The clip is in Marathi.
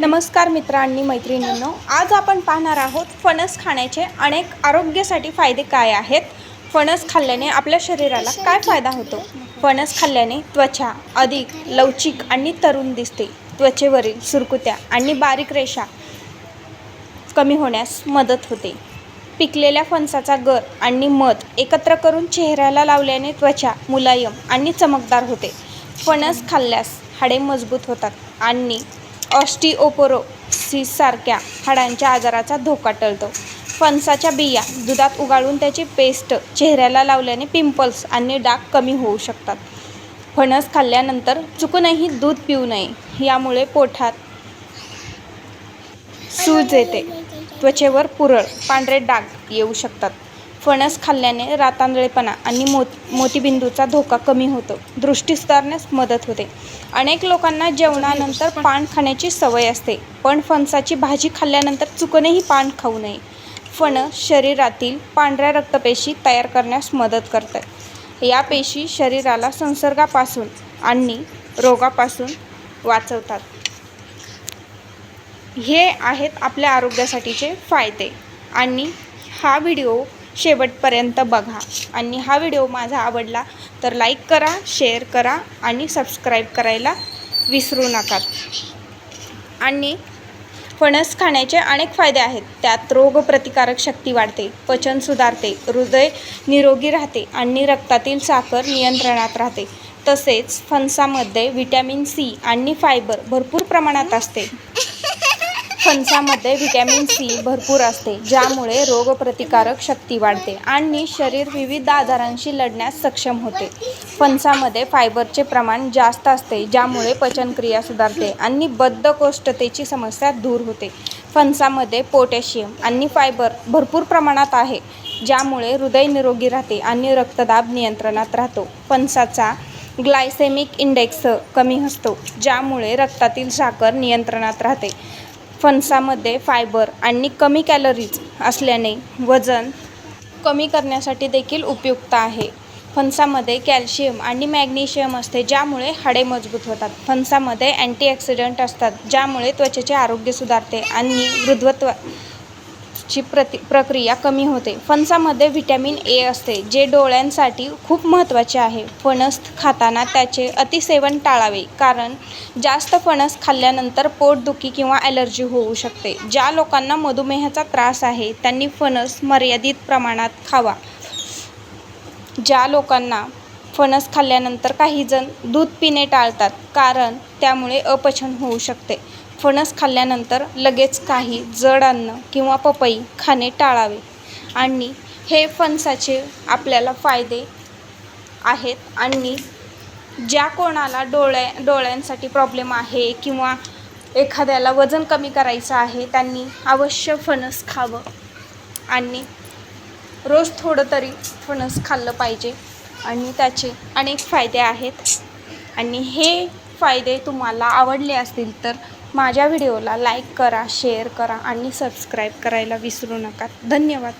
नमस्कार मित्रांनी मैत्रिणींनो. आज आपण पाहणार आहोत फणस खाण्याचे अनेक आरोग्यासाठी फायदे काय आहेत? फणस खाल्ल्याने आपल्या शरीराला काय फायदा होतो? फणस खाल्ल्याने त्वचा अधिक लवचिक आणि तरुण दिसते. त्वचेवरील सुरकुत्या आणि बारीक रेषा कमी होण्यास मदत होते. पिकलेल्या फणसाचा गर आणि मध एकत्र करून चेहऱ्याला लावल्याने त्वचा मुलायम आणि चमकदार होते. फणस खाल्ल्यास हाडे मजबूत होतात आणि ऑस्टिओपोरोसिससारख्या हाडांच्या आजाराचा धोका टळतो. फणसाच्या बिया दुधात उगाळून त्याची पेस्ट चेहऱ्याला लावल्याने पिंपल्स आणि डाग कमी होऊ शकतात. फणस खाल्ल्यानंतर चुकूनही दूध पिऊ नये यामुळे पोटात सूज येते. त्वचेवर पुरळ पांढरे डाग येऊ शकतात. फणस खाल्ल्याने रातांदळेपणा आणि मोत मोतीबिंदूचा धोका कमी होतो. दृष्टी सुधारण्यास मदत होते. अनेक लोकांना जेवणानंतर पान खाण्याची सवय असते पण फणसाची भाजी खाल्ल्यानंतर चुकूनही पान खाऊ नये. फणस शरीरातील पांढऱ्या रक्तपेशी तयार करण्यास मदत करतात. या पेशी शरीराला संसर्गापासून आणि रोगापासून वाचवतात. हे आहेत आपल्या आरोग्यासाठीचे फायदे आणि हा व्हिडिओ शेवटपर्यंत बघा. आणि हा व्हिडिओ माझा आवडला तर लाईक करा शेअर करा आणि सबस्क्राईब करायला विसरू नका. आणि फणस खाण्याचे अनेक फायदे आहेत. त्यात रोगप्रतिकारक शक्ती वाढते पचन सुधारते हृदय निरोगी राहते आणि रक्तातील साखर नियंत्रणात राहते. तसेच फणसामध्ये व्हिटॅमिन सी आणि फायबर भरपूर प्रमाणात असते. फणसामध्ये व्हिटॅमिन सी भरपूर असते ज्यामुळे रोगप्रतिकारक शक्ती वाढते आणि शरीर विविध आजारांशी लढण्यास सक्षम होते. फणसामध्ये फायबरचे प्रमाण जास्त असते ज्यामुळे पचनक्रिया सुधारते आणि बद्धकोष्ठतेची समस्या दूर होते. फणसामध्ये पोटॅशियम आणि फायबर भरपूर प्रमाणात आहे ज्यामुळे हृदय निरोगी राहते आणि रक्तदाब नियंत्रणात राहतो. फणसाचा ग्लायसेमिक इंडेक्स कमी असतो ज्यामुळे रक्तातील साखर नियंत्रणात राहते. फणसामध्ये फायबर आणि कमी कॅलरीज असल्याने वजन कमी करण्यासाठी देखील उपयुक्त आहे. फणसामध्ये कॅल्शियम आणि मॅग्नेशियम असते ज्यामुळे हाडे मजबूत होतात. फणसामध्ये अँटीऑक्सिडंट असतात ज्यामुळे त्वचेचे आरोग्य सुधारते आणि ची प्रति प्रक्रिया कमी होते. फणसामध्ये व्हिटॅमिन ए असते जे डोळ्यांसाठी खूप महत्त्वाचे आहे. फणस खाताना त्याचे अतिसेवन टाळावे कारण जास्त फणस खाल्ल्यानंतर पोटदुखी किंवा ॲलर्जी होऊ शकते. ज्या लोकांना मधुमेहाचा त्रास आहे त्यांनी फणस मर्यादित प्रमाणात खावा. ज्या लोकांना फणस खाल्ल्यानंतर काही जण दूध पिणे टाळतात कारण त्यामुळे अपचन होऊ शकते. फणस खाल्ल्यानंतर लगेच काही जड अन्न किंवा पपई खाणे टाळावे. आणि हे फणसाचे आपल्याला फायदे आहेत. आणि ज्या कोणाला डोळ्या डोळ्यांसाठी प्रॉब्लेम आहे किंवा एखाद्याला वजन कमी करायचं आहे त्यांनी अवश्य फणस खावं. आणि रोज थोडं तरी फणस खाल्लं पाहिजे. आणि त्याचे अनेक फायदे आहेत. आणि हे फायदे तुम्हाला आवडले असतील तर माझ्या व्हिडिओला लाईक करा शेअर करा आणि सबस्क्राईब करायला विसरू नका. धन्यवाद.